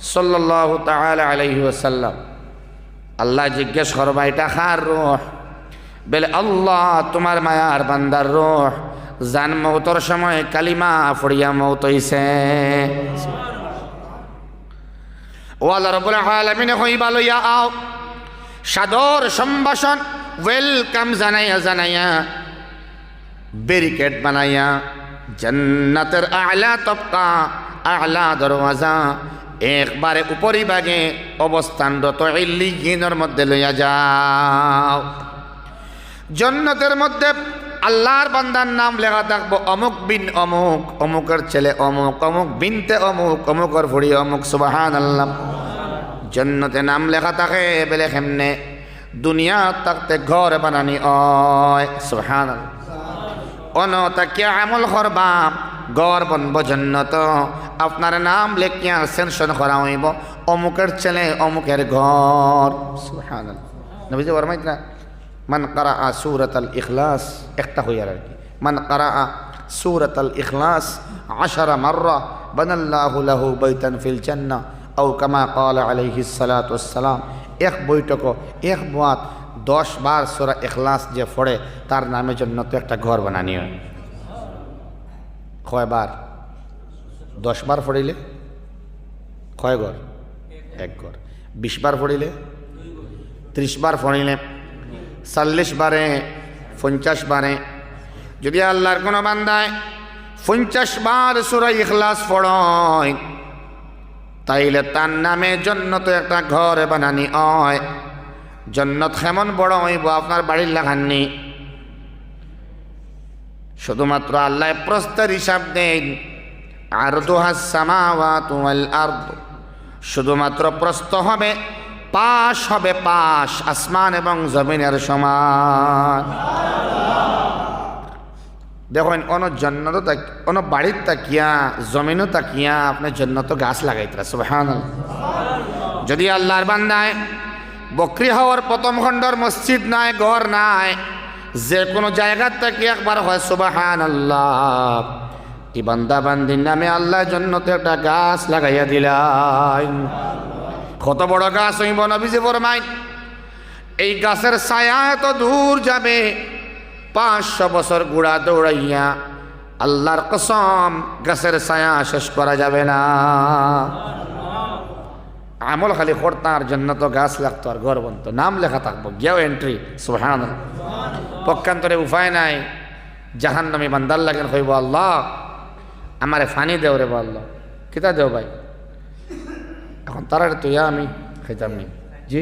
সাল্লাহ তাআলা আলাইহি ওয়াসাল্লাম। আল্লাহ জিজ্ঞেস করবা এটা খার রোহ? বলে, আল্লাহ, তোমার মায়ার বান্দার রোহ। জান মৌতর সময় কালিমা ফড়িয়া মৌত হইছে। ও আল্লাহ রব্বুল আলামিন হইবা লইয়া আও। সাদর সম্ভাষণ, ওয়েলকাম জানাইয়া জানাইয়া। ব্যারিকেড বানাইয়া, জান্নাতের আলা তবকা আলা দরওয়াজা একবারে উপরিভাগে অবস্থানরত ইল্লিগিনের মধ্যে লইয়া যাও। জন্নতের মধ্যে আল্লাহর বান্দার নাম লেখা থাকব অমুক বিন অমুক, অমুকের ছেলে অমুক অমুক বিনতে অমুক, অমুকর ফুড়ি অমুক সুবাহান আল্লাহ জন্নতে নাম লেখা থাকে বেলে কেমনে? দুনিয়া থাকতে ঘর বানানি অয় সুবাহান অন তাকিয়া আমল করবা গড় বনব জন্নত আপনার নাম লেখিয়া সেনশন করা হইব অমুকের ছেলে, অমুকের ঘর। নবীজি বরমাইত না, মান কারা সুরত আল ইখলাস একটা হইয়ার আর কি। মান কারা সুরত আল ইখলাস আশারা মাররা বানাল্লাহু লাহু বাইতান ফিল জান্নাহ আও কামা আলাইহিস সালাতু ওয়াসসালাম। এক বৈঠক, এক বাত, দশ বার সোরা এখলাস যে ফড়ে তার নামের জন্য তো একটা ঘর বানানি হয়। কয় বার দশ বার ফড়িলে? কয় ঘর এক ঘর বিশ বার ফড়িলে? ত্রিশ বার ফড়িলে। চল্লিশ বারে পঞ্চাশ বারে যদি আল্লাহর কোনো বান্দায় পঞ্চাশ বার সুরা ইখলাস ফড়য় তাইলে তার নামে জন্য তো একটা ঘর বানানি হয়। জন্নত কেমন বড় হইব, আপনার বাড়ির লাগাননি। শুধুমাত্র আল্লাহ প্রস্তার হিসাব দেন আর আর শুধুমাত্র প্রস্ত হবে, পাশ হবে পাশ, আসমান এবং জমিনের সমান। দেখুন, অন জন্নত অন বাড়ির তাকিয়া, জমিনও তাকিয়া আপনার জন্নত গাছ লাগাইতরা সুবহান যদি আল্লাহর বান্দায় বকরি হওয়ার প্রথম খণ্ডর মসজিদ নাই, ঘর নাই যে কোনো জায়গার থেকে একবার হয় সুবাহান আল্লাহ কি বান্দা বান্দির নামে আল্লাহ জন্য তো একটা গাছ লাগাইয়া দিলাম। কত বড় গাছ হইব নবীজি ফরমাই এই গাছের ছায়া এত দূর যাবে, পাঁচশো বছর গুড়া দৌড়াইয়া আল্লাহর কসম গাছের ছায়া শেষ করা যাবে না। আমল খালি করতার জন্য তো গাছ লাগতো আর ঘর বনতো। নাম লেখা থাকব গিয়াও এন্ট্রি সুহান পক্ষান্তরে উপায় নাই জাহান নামি বান্দার লাগেন হইব আল্লাহ। আমারে ফানি দেও রে আল্লাহ। কিতা দেও ভাই? এখন তারার তো ইয়া আমি খাইতাম নি জি?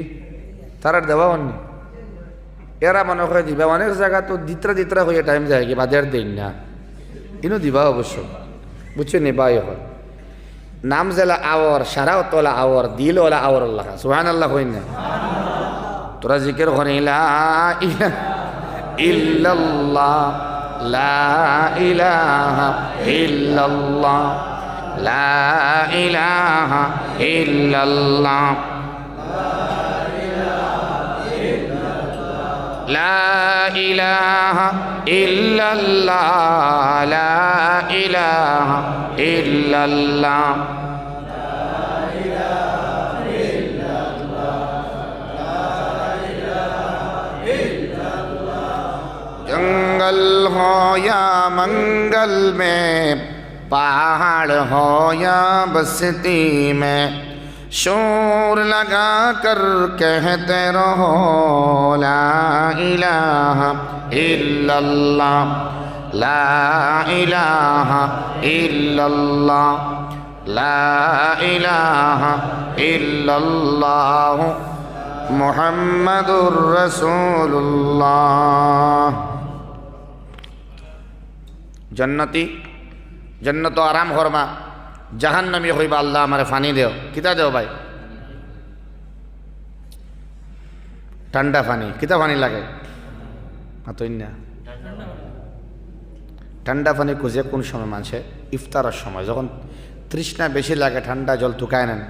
তারার দেওয়া অন্য এরা মনে করে দিবা, অনেক জায়গা তো দিত্রা দিত্রা হয়ে টাইম যায়, কি বাজার দিন না। ইনো দিবা অবশ্য। বুঝছ নি বাই হয় নাম জেলা আওয়ার, সারাও তোলা আওয়ার দিল ওলা আওয়ার আল্লাহ সুহান আল্লাহ হইন না। তোরা জিকের ঘরে ইল্লাল্লাহ, লা ইলাহা ইল্লাল্লাহ, লা ইলাহা ইল্লাল্লাহ, লা ইলাহা ইল্লাল্লাহ, লা ইলাহা जंगल हो या मंगल में, पहाड़ हो या बस्ती में, शोर लगा कर कहते रहो, ला इलाहा इल्लल्लाह। জন্নতি, জন্নত আরাম হরমা জাহান্নামী হইবা আল্লাহ আমার ফানি দেও। কিতা দেও ভাই? ঠান্ডা ফানি, কিতা ফানি লাগে? না ঠান্ডা পানি খুঁজে কোন সময় মানুষে ইফতারের সময়। যখন তৃষ্ণা বেশি লাগে, ঠান্ডা জল টুকায় নেন।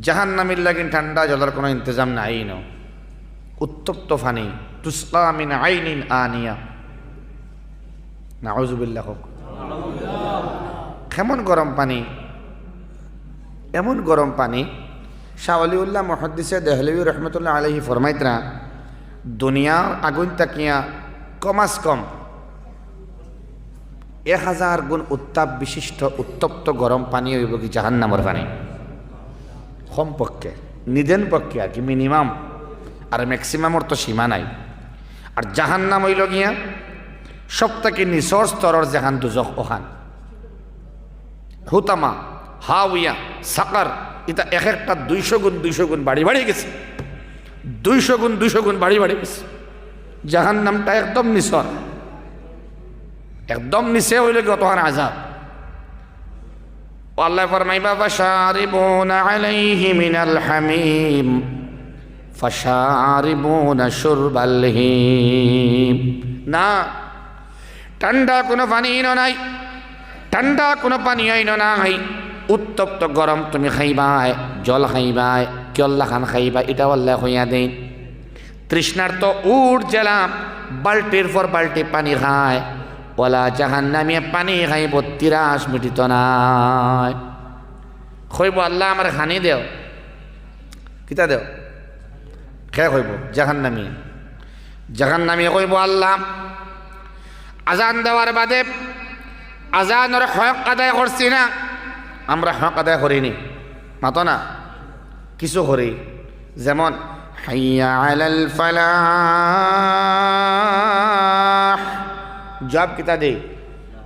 জাহান্নামির লাগিন ঠান্ডা জলের কোনো ইন্তজাম নাই ন উত্তপ্ত ফানি। তুসলামিন আইনিন আনিয়া। নাউজুবিল্লাহ হোক। কেমন গরম পানি? এমন গরম পানি। শাহলিউল্লাহ মহদ্দিসে দেহলবী রহমতুল্লাহ আলহি ফরমাইতরা দুনিয়ার আগুন তাকিয়া কমাস কম। এক হাজার গুণ উত্তাপ বিশিষ্ট উত্তপ্ত গরম পানি হইব কি জাহান্নামর পানি? কম পক্ষে নিদেন পক্ষে আর কি, মিনিমাম। আর ম্যাক্সিমামর তো সীমা নাই। আর জাহান্নাম হইল গিয়া সবথেকে নিচর স্তরের জাহান দুজক ওখান। হুতামা হাউইয়া সাকার এটা এক একটা দুইশো গুণ দুইশো গুণ বাড়ি বাড়ি গেছে। দুইশো গুণ দুইশো গুণ বাড়ি বাড়ি গেছে। জাহান নামটা একদম নিচর একদম নিচে হইলে গতহান আজাব আল্লাহ ফরমাইবা ফাশারিবুনা আলাইহি মিনাল হামিম, ফাশারিবুনা শুরবাল হিম। না, ঠান্ডা কোনো পানি নাই, ঠান্ডা কোনো পানি আইন নাই। উত্তপ্ত গরম তুমি খাইবাই, জল খাইবাই কিয়ল্লা খান খাইবা এটা আল্লাহ হইয়া দেন। তো উঠ জেলাম বাল্টির পর বাল্টি পানি খায়। ওলা জাহান নামিয়ে পানি খাইব তিরাস মিটিত নাই। খইব আল্লাহ আমার খানি দেও। কিতা দেও? খে কইব জাহান নামিয়ে জাহান নামিয়ে কইব আল্লাহ। আজান দেওয়ার বাদে আজানের হক আদায় করছি না। আমরা হক আদায় করিনি মাতো না। কিছু করি যেমন হাইয়া আলাল ফালাহ। জব কিতা দে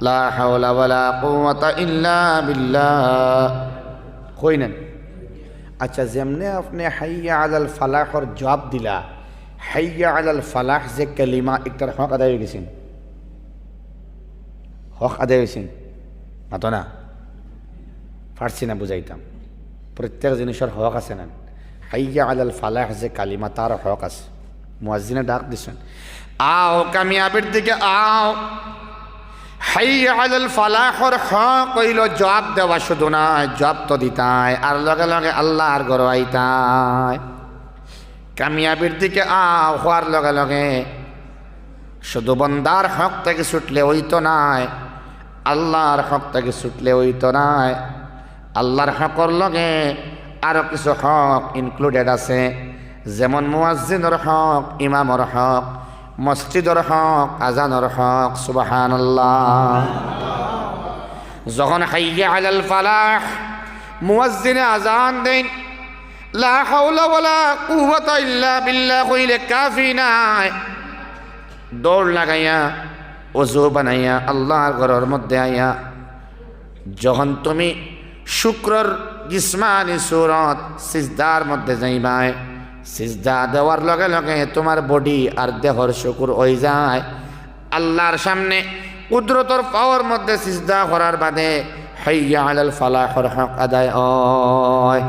লা হাওলা ওয়ালা কুওয়াতা ইল্লা বিল্লাহ। কইনেন আচ্ছা যেমনে আপনি হাইয়া আলাল ফালাহর জবাব দিলা হাইয়া আলাল ফালাহ যে কালিমা একটার হক আদায় হয়ে গেছেন। হক আদায় হয়েছেন। মাতো না পারছি না বুঝাইতাম। প্রত্যেক জিনিসের হক আছে না। হাইয়া আলাল ফালাহ যে কালিমা তার হক আছে। মুয়াজ্জিনে ডাক দিছেন। আও, কামিয়াবের দিকে আও। হাইয়া আলাল ফালাহর হক কইল জবাব দেওয়া শুধু না জবাব তো দিতাই, আর লগে লগে আল্লাহর গর আইতাই। কামিয়াবির দিকে আও, হওয়ার লগে লগে শুধু বন্দার হক থেকে ছুটলে ওই তো নাই, আল্লাহর হক থেকে ছুটলে ওই তো নাই। আল্লাহর হকর লগে আরও কিছু হক ইনক্লুডেড আছে, যেমন মুয়াজ্জিনের হক, ইমামর হক মসজিদর হক আজানর হক সুবাহান যখন হাইয়া আলাল ফালাহ, মুয়াজ্জিনে আজান দেন, লা হাওলা ওয়ালা কুওয়াতা ইল্লা বিল্লাহ কইলে কাফি নাই। দৌড় লাগাইয়া অজু বানাইয়া, আল্লাহর ঘরের মধ্যে আইয়া, যখন তুমি শুক্রর জিসমানি সুরত সিজদার মধ্যে যাইবাই সিজদা দেওয়ার লগে লগে তোমার বডি আর দেহর শুকুর হয়ে যায়। আল্লাহর সামনে কুদরতর পাওয়ার মধ্যে সিজদা করার বাদে হাইয়া আলাল ফালাহর হক আদায় হয়।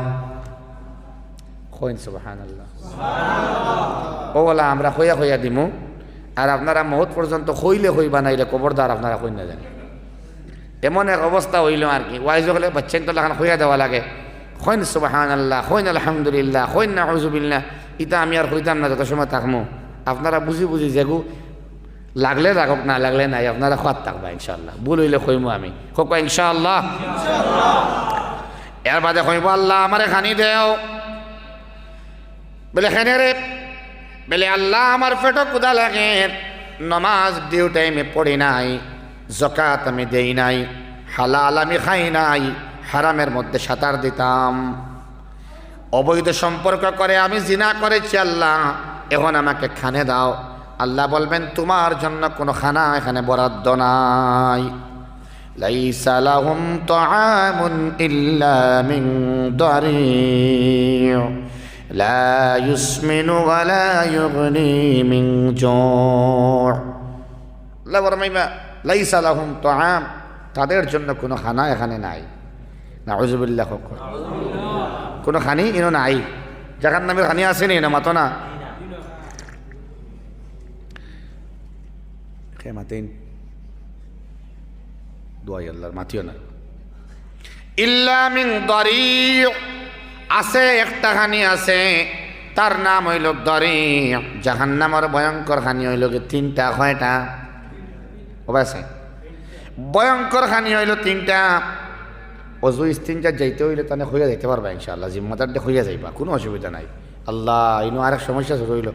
কইন সুবহানাল্লাহ। ও বলা আমরা হইয়া হইয়া দিমু। আর আপনারা মহৎ পর্যন্ত হইলে হইবা নাইলে কবরদার আপনারা হই না জানেন এমন এক অবস্থা হইল আর কি। ওয়াইজ হলে বাচ্চান তো লাগান হইয়া দেওয়া লাগে। হইন সুবাহান আল্লাহ হইন আলহামদুলিল্লাহ হইন না হজুবিল্লাহ ইটা আমি আর হইতাম না, যত সময় থাকব আপনারা বুঝি বুঝি যেগু লাগলে রাখক না লাগলে নাই, আপনারা খোয়াত থাকবা ইনশাল্লাহ ভুল হইলে কইমু আমি। কোক ইনশাআল্লাহ। এর বাদে কইব আল্লাহ আমারে খানি দেও। বলে খানে রে বলে আল্লাহ আমার পেটও কুদা লাগে। নমাজ ডিউ টাইমে পড়ি নাই, জকাত আমি দেই নাই, হালাল আমি খাই নাই। হারামের মধ্যে সাঁতার দিতাম। অবৈধ সম্পর্ক করে আমি জিনা করেছি আল্লাহ। এখন আমাকে খানে দাও। আল্লাহ বলবেন, তোমার জন্য কোনো খানা এখানে বরাদ্দ নাই। ইল্লা লা তাদের জন্য কোনো খানা এখানে নাই। নাউজুবিল্লাহ কোনো খানি? ইনো নাই। জাহান নামের খানি আসেনি না? মাতো না। কে মাতেন দোয়াই আল্লাহর, মাতিও না। ইল্লা মিন দরি' আছে, একটা খানি আছে। তার নাম হইল দরি জাহান নামের ভয়ঙ্কর খানি হইল কি তিনটা, কয়টা? আছে ভয়ঙ্কর খানি হইল তিনটা। অজু ইস্তিনজার যাইতে হইলে তাহলে হইয়া যাইতে পারবা ইনশাআল্লাহ, জিম্মাদারটা হইয়া যাইবা, কোনো অসুবিধা নাই। আল্লাহ, ইনো আরেক সমস্যা শুরু হইল।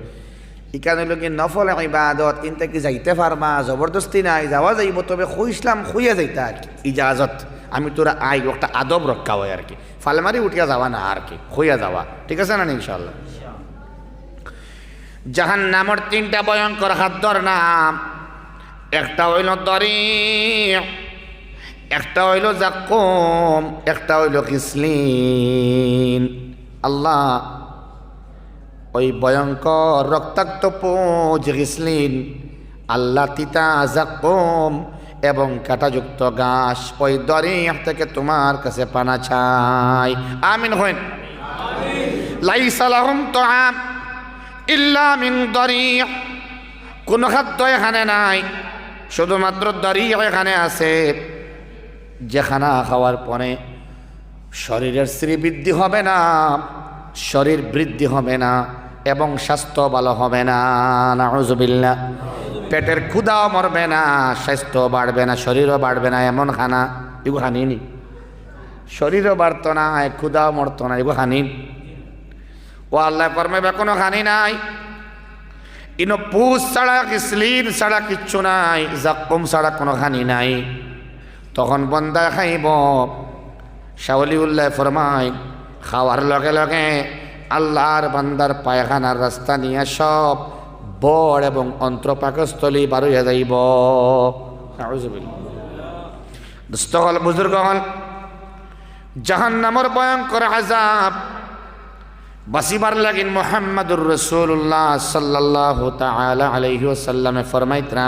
ইকান হইল কি, নফল ইবাদত, ইনতে কি যাইতে পারবা, জবরদস্তি নাই, যাওয়া যাইব, তবে খুইসলাম, খুইয়া যাইতা আর কি, ইজাজত। আমি তোরা আই, একটা আদব রক্ষা হয় আর কি। ফালমারি উঠিয়া যাওয়া না আর কি, খুইয়া যাওয়া। ঠিক আছে না ইনশাআল্লাহ? জাহান নামর তিনটা ভয়ঙ্কর খাদ্যর নাম একটা হইল দরি। একটা হইল জাকুম একটা হইল কিসলিন। আল্লাহ ওই ভয়ঙ্কর রক্তাক্ত পোজ গিসলিন আল্লাহ তিতা জাকুম এবং কাটাযুক্ত ঘাস ওই দরি থেকে তোমার কাছে পানা চাই। আমিন হইন। লাইসালাহম তো আম ইল্লা মিন দরি কোনো খাদ্য এখানে নাই, শুধুমাত্র দরি এখানে আছে। যে খানা খাওয়ার পরে শরীরের শ্রীবৃদ্ধি হবে না, শরীর বৃদ্ধি হবে না এবং স্বাস্থ্য ভালো হবে না নাউজুবিল্লা পেটের ক্ষুদাও মরবে না, স্বাস্থ্য বাড়বে না, শরীরও বাড়বে না, এমন খানা, এগুলো খানিনি শরীরও বাড়তো না ক্ষুদাও মরতো না, এগুলো খানিন ও আল্লাহ কর্মে কোনো হানি নাই। ইনো পুষ ছাড়া কিসলিন ছাড়া কিচ্ছু নাই, জাক্কুম ছাড়া কোনো হানি নাই। তখন বন্দা খাইব। শাওলি উল্লাহ ফরমাই খাওয়ার লগে লগে আল্লাহর বান্দার পায়খানার রাস্তা নিয়ে সব বড় এবং অন্ত্রপাকস্থলী বার হইয়া যাইব। দুস্থ হল বুজুর্গ হল জাহান নামর ভয়ঙ্কর আজাব বাসিবার লাগিন মোহাম্মদুর রসুল্লাহ সাল্লাহ তালা আলহি ওসাল্লামে ফরমাইতরা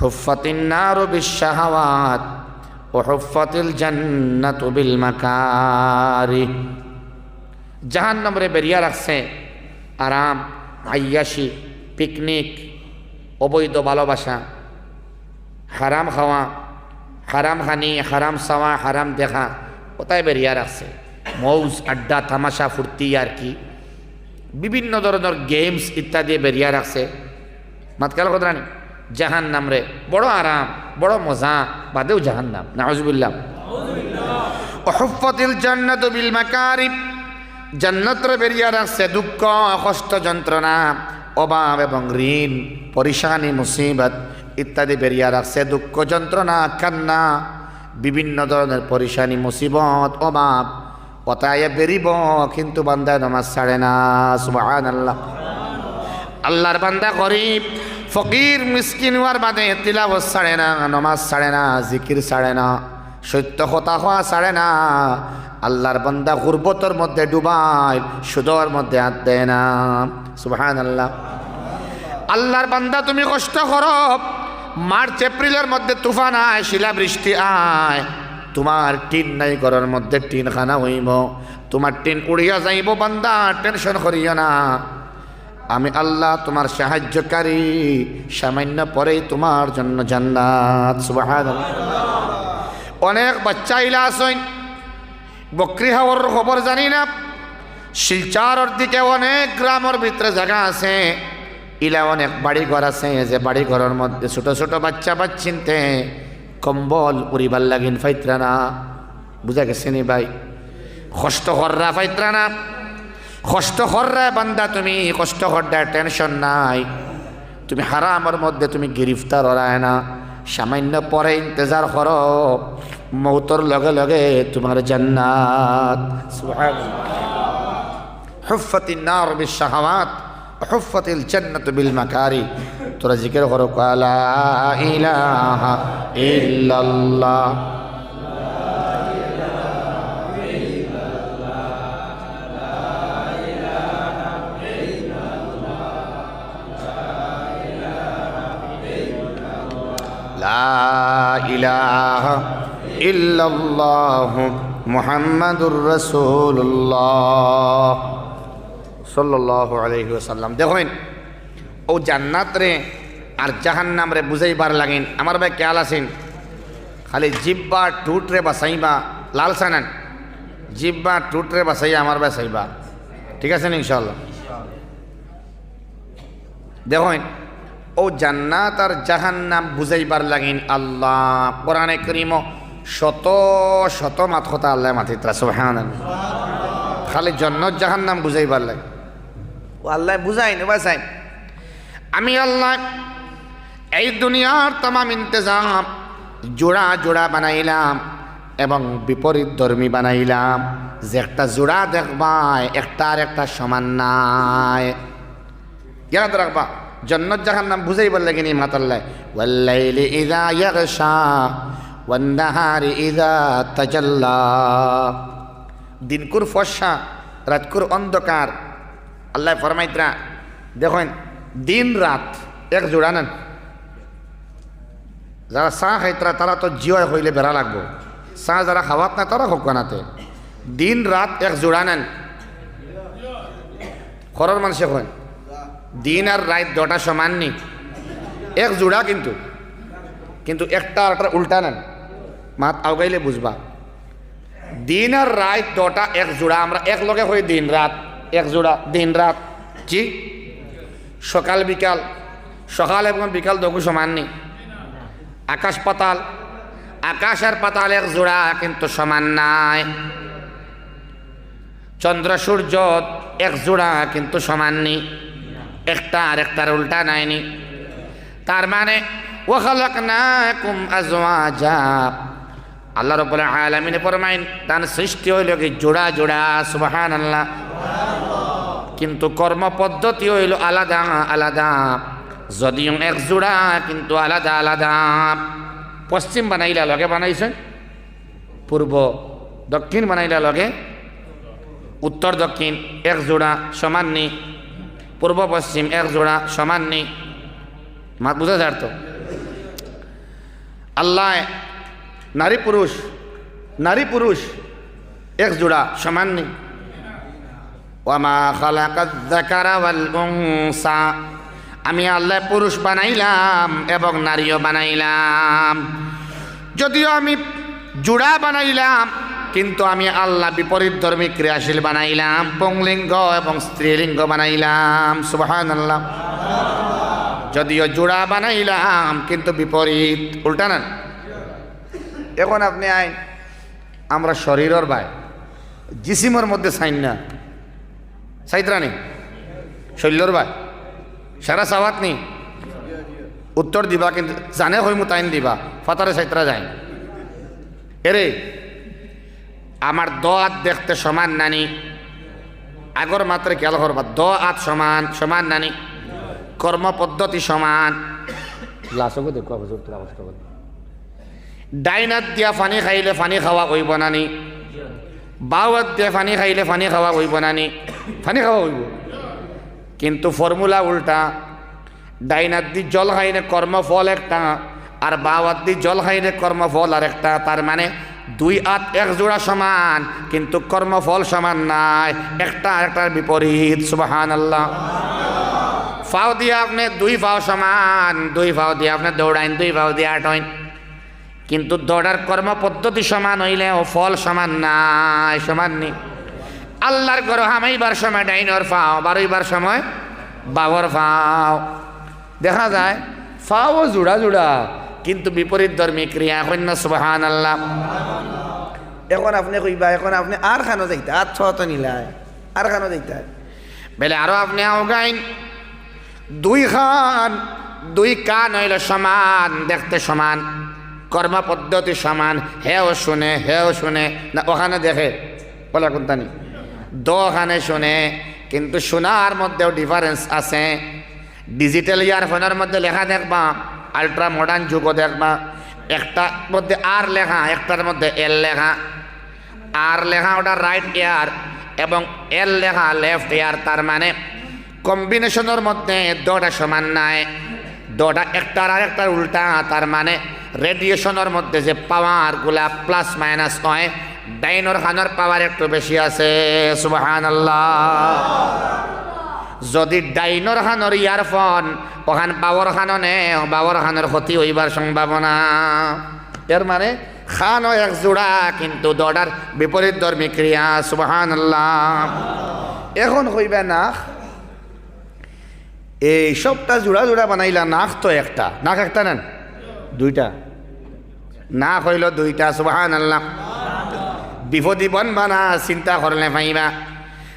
হুফাতিন নারু বিশাহাওয়াত ও হুফাতিল জান্নাতু বিল মাকারি জাহান নম্বরে বেরিয়া রাখছে আরাম, আয়াসি, পিকনিক, অবৈধ ভালোবাসা, হারাম খাওয়া, হারাম খানি হারাম চাওয়া, হারাম দেখা কোথায় বেরিয়া রাখছে। মৌজ, আড্ডা, তামাশা, ফুর্তি, আর কি। বিভিন্ন ধরনের গেমস ইত্যাদি বেরিয়া রাখছে। মাতকাল কথা নি জাহান নাম রে বড় আরাম, বড় মজা, বাদেও জাহান নাম নাহজুবিল্লাহ অহুফতিল জান্নাত বিল মাকারিব। জান্নাতরে বেরিয়া রাখছে দুঃখ, কষ্ট, যন্ত্রণা, অভাব এবং ঋণ, পরিশানি, মুসিবত ইত্যাদি বেরিয়া রাখছে দুঃখ, যন্ত্রণা, কান্না, বিভিন্ন ধরনের পরিশানি, মুসিবত, অভাব। কথায় বেরিব, কিন্তু বান্দায় নমাজ ছাড়ে না সুবাহান আল্লাহ আল্লাহর বান্দা গরিব ফকির মিসকিন হওয়ার বাদে তিলাবত ছাড়ে না, নমাজ ছাড়ে না, জিকির ছাড়ে না, সত্য কথা হওয়া ছাড়ে না। আল্লাহর বান্দা গুরবতর মধ্যে ডুবাই সুদর মধ্যে হাত দেয় না। সুবাহান আল্লাহ আল্লাহর বান্দা তুমি কষ্ট করো, মার্চ, এপ্রিলের মধ্যে তুফান আয় শিলা বৃষ্টি আয়। তোমার টিন নাই ঘরের মধ্যে টিন খানা হইব। তোমার টিন উড়িয়া যাইব বান্দা, টেনশন করিও না। আমি আল্লাহ তোমার সাহায্যকারী। সামান্য পরেই তোমার জন্য জান্নাত। অনেক বাচ্চা ইলা আসেন বকরি হাওয়ার খবর জানি না। শিলচারর দিকে অনেক গ্রামের ভিতরে জায়গা আছে। ইলা অনেক বাড়ি ঘর আছে যে বাড়ি ঘরের মধ্যে ছোট ছোট বাচ্চা বাচ্চিনতে কম্বল উড়িবার লাগিন ফাইত্রা না বুঝা গেছে নি ভাই? কষ্ট হররা ফাইত্রা না কষ্ট বান্দা, তুমি কষ্ট হরডা টেনশন নাই। তুমি হারামের মধ্যে তুমি গ্রেফতার হরায় না। সামান্য পরে ইন্তজার কর, মৌতর লগে লগে তোমার জান্নাত। হুফতিন নার বিশাহাওয়াত হুফতিল জান্নাত বিল মাকারি। তোরা জিকির করো কালা ইলাহা ইল্লাল্লাহ। ইলাহা ইল্লাল্লাহ দেখেন, ও জান্নাত রে আর জাহান্নাম রে বুঝাইবার লাগেন, আমার ভাই খেয়াল আছেন? খালি জিব্বা টুট রে বাসাইবা লাল সানান। জিব্বা টুট রে বাসাইয়া আমার বাসাইবা ঠিক আছে ইনশাল্লাহ দেখেন ও জান্নাত আর জাহান্নাম বুঝাইবার লাগিন আল্লাহ, কোরআনে করিম শত শত মাত কথা আল্লাহ মাতিত্রা সুবহান খালি জন্নত জাহান নাম বুঝাইবার লাগে। ও আল্লাহ বুঝাই নেবা চাই আমি আল্লাহ এই দুনিয়ার তামাম ইন্তজাম জোড়া জোড়া বানাইলাম এবং বিপরীত ধর্মী বানাইলাম। যে একটা জোড়া দেখবায়, একটা আর একটা সমান নাই। ইয়াদ রাখবা। জন্নত জাহান নাম বুঝাইবার লাগে নি মাতাল্লাহ ওয়াল্লাইলি ইযা ইয়াগশা ওয়ান নাহারি ইযা তাজাল্লা। দিনকুর ফর্সা, রাতকুর অন্ধকার। আল্লাহ ফরমাইত্রা, দেখেন, দিন রাত এক জোড়া নেন। যারা চাহ খাইতরা তারা তো জিয় হইলে বেড়া লাগবো। চাহ যারা খাওয়াত না, তারা হোক বানাতে দিন রাত এক জোড়া নেন। খরর মানুষে হয় দিন আর রাত দুটা সমান নি এক জোড়া কিন্তু। কিন্তু একটা আর একটা উল্টা নেন। মাত আউগাইলে বুঝবা। দিন আর রাত দুটা এক জোড়া। আমরা এক লগে হই দিন রাত, এক জোড়া দিন রাত। জি? সকাল, বিকাল। সকাল এবং বিকাল দুটো সমান নি আকাশ পাতাল। আকাশ আর পাতাল এক জোড়া কিন্তু সমান নাই। চন্দ্র, সূর্য এক জোড়া কিন্তু সমান নি একটা আর একটার উল্টা নাইনি। তার মানে ওখালকনাকুম আজওয়াজা। আল্লাহ রব্বুল আলামিন ফরমাইন, তার সৃষ্টি হইল কি জোড়া জোড়া? সুবহানাল্লাহ। কিন্তু কর্ম পদ্ধতি হইল আলাদা আলাদা। যদিও এক জোড়া, কিন্তু আলাদা আলাদা। পশ্চিম বানাইলা লগে বানাইছে পূর্ব দক্ষিণ বানাইলা লগে, উত্তর দক্ষিণ এক জোড়া সমান পূর্ব পশ্চিম এক জোড়া সমান নেই। মাত বুঝা যার তো? আল্লাহ নারী পুরুষ নারী পুরুষ এক জোড়া সমান নেই। আমি আল্লাহ পুরুষ বানাইলাম এবং নারীও বানাইলাম। যদিও আমি জোড়া বানাইলাম কিন্তু আমি আল্লাহ বিপরীত ধর্মী ক্রিয়াশীল বানাইলাম, পুংলিঙ্গ এবং স্ত্রীলিঙ্গ বানাইলাম সুবহান আল্লাহ যদিও জোড়া বানাইলাম, কিন্তু বিপরীত, উল্টা না। এখন আপনি আইন, আমরা শরীরের বাই জিসিমের মধ্যে সাইন না। সাইতরানি শৈল্যর বাই সারা সাওয়াত নি। উত্তর দিবা, কিন্তু জানে হই তাইন দিবা, ফাতারে সাইতরা যায়। এরে আমার দ আত দেখতে সমান নানি। আগর মাত্রে খেয়াল করবা দ আত সমান সমান নানি। কর্ম পদ্ধতি সমান। লাসকে দেখো হুজুর তোর অবস্থা বল। ডাইনাত দিয়া পানি খাইলে পানি খাওয়া কইব নানি। বাওয়াত দিয়া পানি খাইলে পানি খাওয়া কইব নানি। পানি খাওয়া কইব কিন্তু ফর্মুলা উল্টা। ডাইনাত দি জল খাইলে কর্মফল একটা আর বাওয়াত দি জল খাইলে কর্মফল আর একটা তার মানে দুই আত এক জোড়া সমান, কিন্তু কর্মফল সমান নাই। একটা আরেকটার বিপরীত সুবাহান আল্লাহ ফাও দিয়ে আপনি দুই ফাও সমান, দুই ফাও দিয়ে আপনি দৌড়াইন, দুই ফাও দিয়ে আটইন কিন্তু দৌড়ার কর্ম পদ্ধতি সমান হইলেও ফল সমান নাই, সমান নেই। আল্লাহর গরো হামাইবার সময় ডাইনর ফাও বারোইবার সময় বাবর ফাও। দেখা যায়, ফাও জোড়া জোড়া কিন্তু বিপরীত ধর্মী ক্রিয়া কন্য সুবাহান আল্লাহ এখন আপনি কইবা এখন আপনি আর খানো যাইতা আর ছত নিলাই আর খানো যাইতা। বেলে আরও আপনি আওগাইন দুই খান দুই কান হইল সমান দেখতে সমান কর্ম পদ্ধতি সমান হেও শুনে হেও শুনে না ওখানে দেখে বলে কোনটানি দোখানে শুনে কিন্তু শোনার মধ্যেও ডিফারেন্স আছে। ডিজিটাল ইয়ারফোনের মধ্যে লেখা দেখবা আলট্রা মডার্ন যুগও দেখবা একটার মধ্যে আর লেখা, একটার মধ্যে এল লেখা। আর লেখা ওটা রাইট ইয়ার এবং এল লেখা লেফট ইয়ার তার মানে কম্বিনেশনের মধ্যে দুটা সমান নাই। দুটা একটার আর একটার উল্টা, তার মানে রেডিয়েশনের মধ্যে যে পাওয়ারগুলা প্লাস মাইনাস হয় ডাইনোর খানোর পাওয়ার একটু বেশি আছে সুবাহান যদি ডাইনোর খানোর ইয়ারফোন ওখান পাওয়ার খানো নে বাবর খানোর ক্ষতি হইবার সম্ভাবনা। এর মানে খানও এক জোড়া, কিন্তু দৌড়ার বিপরীত ধর্মী ক্রিয়া সুবাহান এখন হইবে না এই সবটা জোড়া জোড়া বানাইলা, নাক তো একটা। নাক একটা নেন? দুইটা। না হইল দুইটা সুবাহান আল্লাহ বিপদী বন বানা চিন্তা করলে পাইবা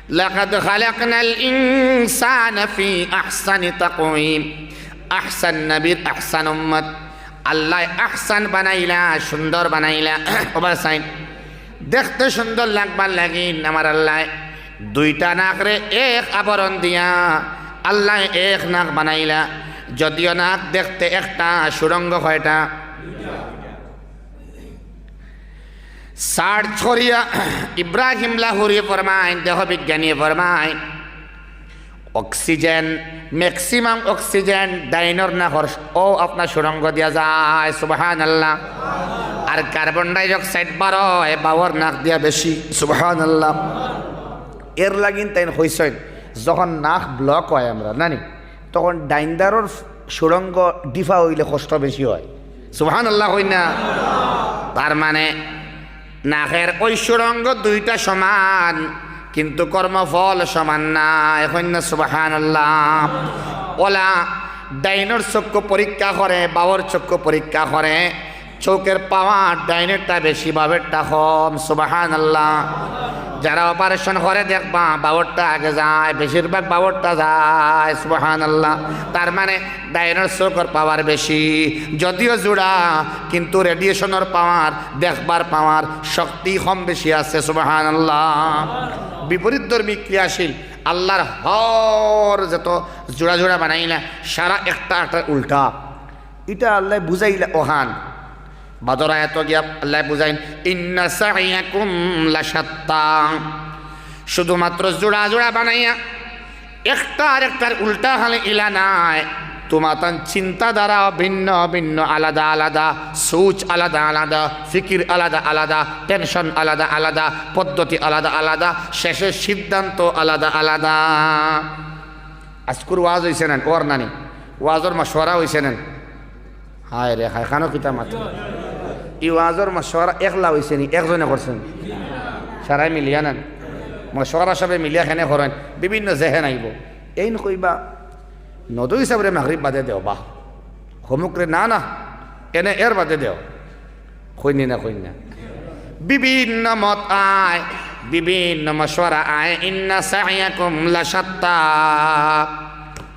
লাকাদ খালাকনাল ইনসানা ফি আহসানি তাকওয়িম আহসান নবীর আহসান উম্মত আল্লাহ আহসান বানাইলা, সুন্দর বানাইলা। ওবার সাইন দেখতে সুন্দর লাগবার লাগিন আমার আল্লাহ। দুইটা নাকরে এক আবরণ দিয়া আল্লাহ এক নাক বানাইলা। যদিও নাক দেখতে একটা সুরঙ্গ কয়টা ষাট ছড়িয়া ইব্রাহিম লাহুরি ফরমায় দেহ বিজ্ঞানী ফরমায় অক্সিজেন ম্যাক্সিমাম অক্সিজেন ডাইনর না হর্ষ ও আপনার সুরঙ্গ দিয়া যায় সুবাহান আল্লাহ আর কার্বন ডাই অক্সাইড বারো এ বাবর নাক দিয়া বেশি সুবাহান আল্লাহ এর লাগিন তাই হইসই যখন নাক ব্লক হয় আমরা নানি তখন ডাইন্দারর সুরঙ্গ ডিফা হইলে কষ্ট বেশি হয় সুবাহান আল্লাহ হই না তার মানে নাকের ওই সুরঙ্গ দুইটা সমান, কিন্তু কর্মফল সমান না এখন না সুবাহান আল্লাহ ওলা, ডাইনোর চক্ষু পরীক্ষা করে, বাবর চক্ষু পরীক্ষা করে চৌকের পাওয়ার ডাইনেরটা বেশি, বাবেরটা কম সুবাহান আল্লাহ যারা অপারেশন করে দেখবা, বাবরটা আগে যায়, বেশিরভাগ বাবরটা যায় সুবাহান আল্লাহ তার মানে ডাইনোর চোখের পাওয়ার বেশি, যদিও জোড়া, কিন্তু রেডিয়েশনের পাওয়ার, দেখবার পাওয়ার শক্তি কম বেশি আছে সুবাহান আল্লাহ বিপরীত ধর্মী ক্রিয়াশীল, আল্লাহর হর যত জোড়া জোড়া বানাইলা, সারা একটা একটা উল্টা। এটা আল্লাহ বুঝাইলা ওহান। বাদর আয়াত গিয়া আল্লাহ বুঝাইন, ইন্না সাইয়াকুম লাশাত্তা। শুধুমাত্র জোড়া জোড়া বানাইয়া একটা আর একটার উল্টা হলে ইলা নাই। তোমার তার চিন্তাধারা ভিন্ন ভিন্ন, আলাদা আলাদা, সুচ আলাদা আলাদা, ফিকির আলাদা আলাদা, টেনশন আলাদা আলাদা, পদ্ধতি আলাদা আলাদা শেষের সিদ্ধান্ত আলাদা আলাদা। আজকুর ওয়াজ হয়েছে নেন ওর নানি। ওয়াজর মাসোয়ারা হয়েছে নেন। হায় রে, হায়, খানো কিতা মাত্র ই ওয়াজর মাসোয়ারা একলা হয়েছে নি? একজনে করছেন সারাই মিলিয়া নেন মশওয়ারা সবে মিলিয়া খেনে করেন বিভিন্ন জেহেন আইব এই নকইবা নদী হিসাবে মাগরিব বাদে দেও বাহ। হমুকরে না না, এনে এর বাদে দেও। কইনি না কইনি না বিভিন্ন মত আয়, বিভিন্ন মশওয়ারা আয়। ইন্না সাইয়াকুম লাশাত্তা।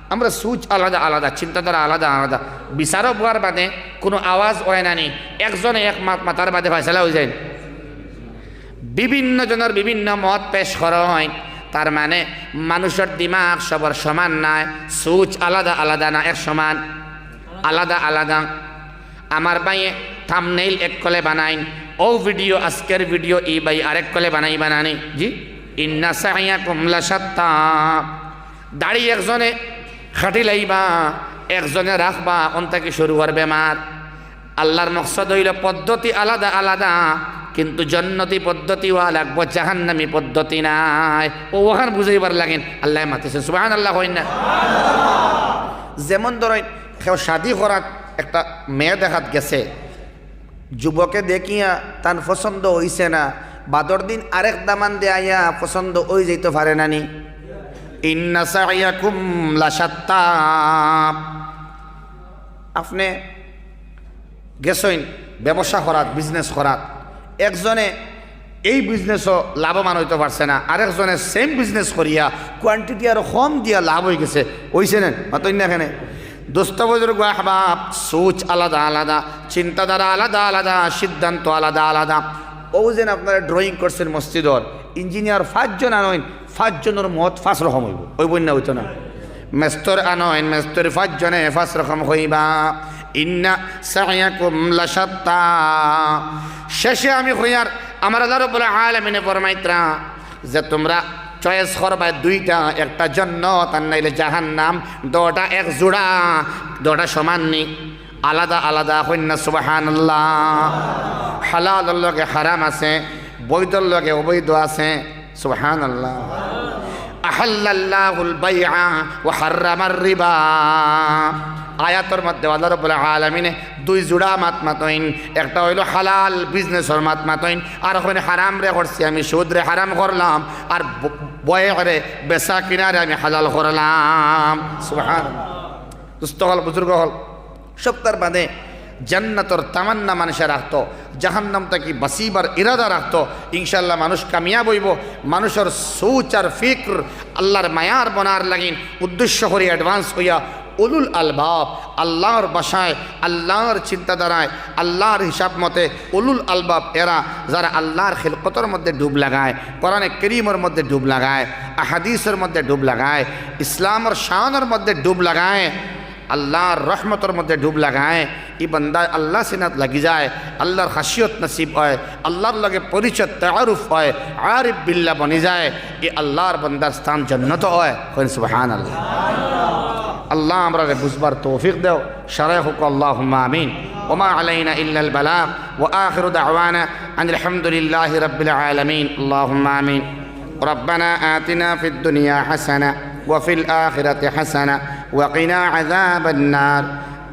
আমরা সুচ আলাদা আলাদা, চিন্তাধারা আলাদা আলাদা। বিচারক হওয়ার বাদে কোনো আওয়াজ হয় না নি। একজনে এক মাত মাতার বাদে ফয়সালা হয়ে যায়। বিভিন্ন জনের বিভিন্ন মত পেশ করা হয়। তার মানে মানুষের দিমাগ সবার সমান নাই সুচ আলাদা আলাদা না, এক সমান। আলাদা আলাদা। আমার বাইয়ে থামনেইল এক কলে বানাইন। ও ভিডিও, আজকের ভিডিও, ই বাই আরেক কলে বানাই বানানি জি? ইন্না সাইয়া কুমলা সত্তা। দাড়ি একজনে খাটি লাইবা একজনে রাখবা, অন্তাকে শুরু হওয়ার বেমার আল্লাহর মকসদ হইল পদ্ধতি আলাদা আলাদা, কিন্তু জন্নতি পদ্ধতিও লাগবো, জাহান্নামি পদ্ধতি নাই। ও ওখান বুঝাইবার লাগেন, আল্লাহ মাতিছে সুবাহান আল্লাহ হইন না। যেমন ধরেন, কেউ শাদি করার একটা মেয়ে দেখাত গেছে, যুবকে দেখিয়া তার পছন্দ হইছে না, বাদর দিন আরেক দামান দেয়া পছন্দ ওই যাইতে পারে নানি আপনি গেছইন ব্যবসা করাত বিজনেস করাত। একজনে এই বিজনেসও লাভবান হইতে পারছে না, আরেকজনে সেম বিজনেস করিয়া কোয়ান্টিটি আরও কম দিয়া লাভ হয়ে গেছে। ওইছে নেন মাতই না এখানে দোস্ত বুজুর্গ আহবাব, সোচ আলাদা আলাদা, চিন্তাধারা আলাদা আলাদা, সিদ্ধান্ত আলাদা আলাদা। ও যেন আপনারা ড্রয়িং করছেন মসজিদর ইঞ্জিনিয়ার পাঁচজন আনইন পাঁচজনের মত ফাঁস রকম হইব। ওই বন্যা হইতো না। মেস্তর আনইন মেস্তর পাঁচজনে ফাঁস রকম হইবা। ইন্না সাইয়াকুম লাশাত্তা। শেষে আমি হইয়ার আমার আল্লাহ রব্বুল আলামিনে ফরমাইত্রা যে তোমরা চয়েস করবা দুইটা, একটা জন্নত আর নাইলে জাহান্নাম, দোটা এক জোড়া, দোটা সমান নি। আলাদা আলাদা হইনা সুবহানাল্লাহ। হালাল লগে হারাম আছে, বৈধর লগে অবৈধ আছে। সুবহানাল্লাহ। আহাল্লাল্লাহুল বাইআ ওয়া হাররামার রিবা। আয়াতর মধ্যে আল্লাহ রব্বুল আলামিনে দুই জোড়া মাত মাতইন একটা হইল হালাল বিজনেসর মাত মাতইন আর ওখানে হারাম রে করছি আমি, সুদ রে হারাম করলাম, আর বয়ে করে বেচা কিনারে আমি হালাল করলাম। সুবহান দুস্থ হল, বুজুর্গ হল। সপ্তাহ বাদে জান্নাতর তামান্না মানুষে রাখতো জাহান্নাম তাকি বাসিবার ইরাদা রাখতো ইনশাল্লাহ মানুষ কামিয়াব হইব। মানুষের সোচ আর ফিক্র আল্লাহর মায়ার বনার লাগিন উদ্দেশ্য করে অ্যাডভান্স হইয়া উলুল আলবাব, আল্লাহর বাসায়, আল্লাহর চিন্তাধারায়, আল্লাহর হিসাব মতে উলুল আলবাব এরা যারা আল্লাহর খেলকতর মধ্যে ডুব লাগায়, কোরআনে করিমের মধ্যে ডুব লাগায়, আহাদিসের মধ্যে ডুব লাগায়, ইসলামের শানের মধ্যে ডুব লাগায়। আল্লাহর রহমতের মধ্যে ডুব লাগায় ই বন্দা আল্লাহ সিনাত লাগি যায় আল্লাহর হাসিয়ত নসিব হয় আল্লাহর লগে পরিচয় তারুফ হয় আরিফ বিল্লা বনি যায় ই আল্লাহর বন্দার স্থান জন্নত হয় সুবহান আল্লাহ আল্লাহ আমরা বুঝবার তৌফিক দেও সারাই হোক আল্লাহ আমিন وما علينا إلا البلاغ وآخر دعوانا أن الحمد لله رب العالمين اللهم آمين ربنا آتنا في الدنيا حسنة وفي الآخرة حسنة وقنا عذاب النار.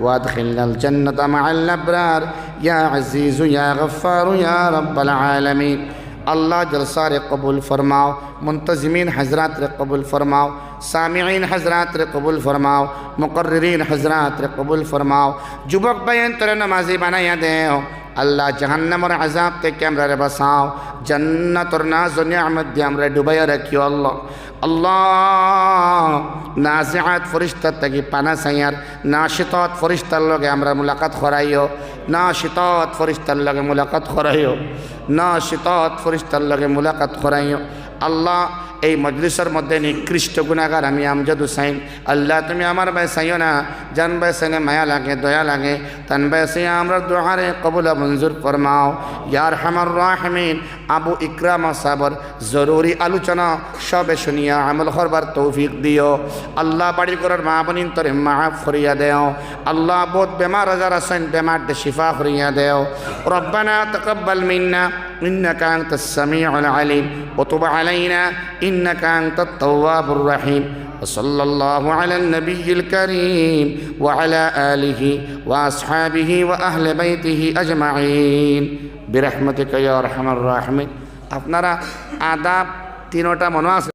وادخلنا الجنة مع الأبرار. يا عزيز يا غفار يا رب العالمين. الله جلسہ قبول فرماؤ. منتظمين حضرات قبول فرماؤ. سامعين حضرات قبول فرماؤ. مقررين حضرات قبول فرماؤ. جبق بين تر نمازی بنایا دے আল্লাহ জাহান্নামর আজাব থেকে আমরা রে বাঁচাও। জান্নাতর নাজ নিয়ামত দিয়ে আমরা ডুবাইয়া রাখিও আল্লাহ। আল্লাহ নাজিআত ফরিস্তার থেকে পানা সাইয়ার নাশিতত ফরিস্তার লগে আমরা মুলাকাত করাইও। নাশিতত ফরিস্তার লগে মুলাকাত করাইও। নাশিতত ফরিস্তার লগে মুলাকাত করাইও। আল্লাহ এই মজলিসের মধ্যে নিকৃষ্ট গুণাগার আমি আমজাদ হুসাইন। আল্লাহ, তুমি আমার বেসাইও না। জান বেসাইনে মায়া লাগে, দয়া লাগে। তান বেসাই আমরা দোহারে কবুল মঞ্জুর ফরমাও। ইয়ার হামার রাহমিন, আবু ইকরামা সাবর, জরুরি আলোচনা, সবে শুনিয়া আমল করবার তৌফিক দিও। আল্লাহ বাড়ি করার মা বনিন তোরে মাফ করিয়া দেও। আল্লাহ বহুত বেমার আজার আছেন বেমার শিফা করিয়া দেও। রব্বানা তকব্বাল মিন্না। إنك أنت السميع العليم وتب علينا إنك أنت التواب الرحيم وصلى الله على النبي الكريم وعلى آله وأصحابه وأهل بيته أجمعين برحمتك يا أرحم الراحمين أفنرا آداب تينوتا مناسب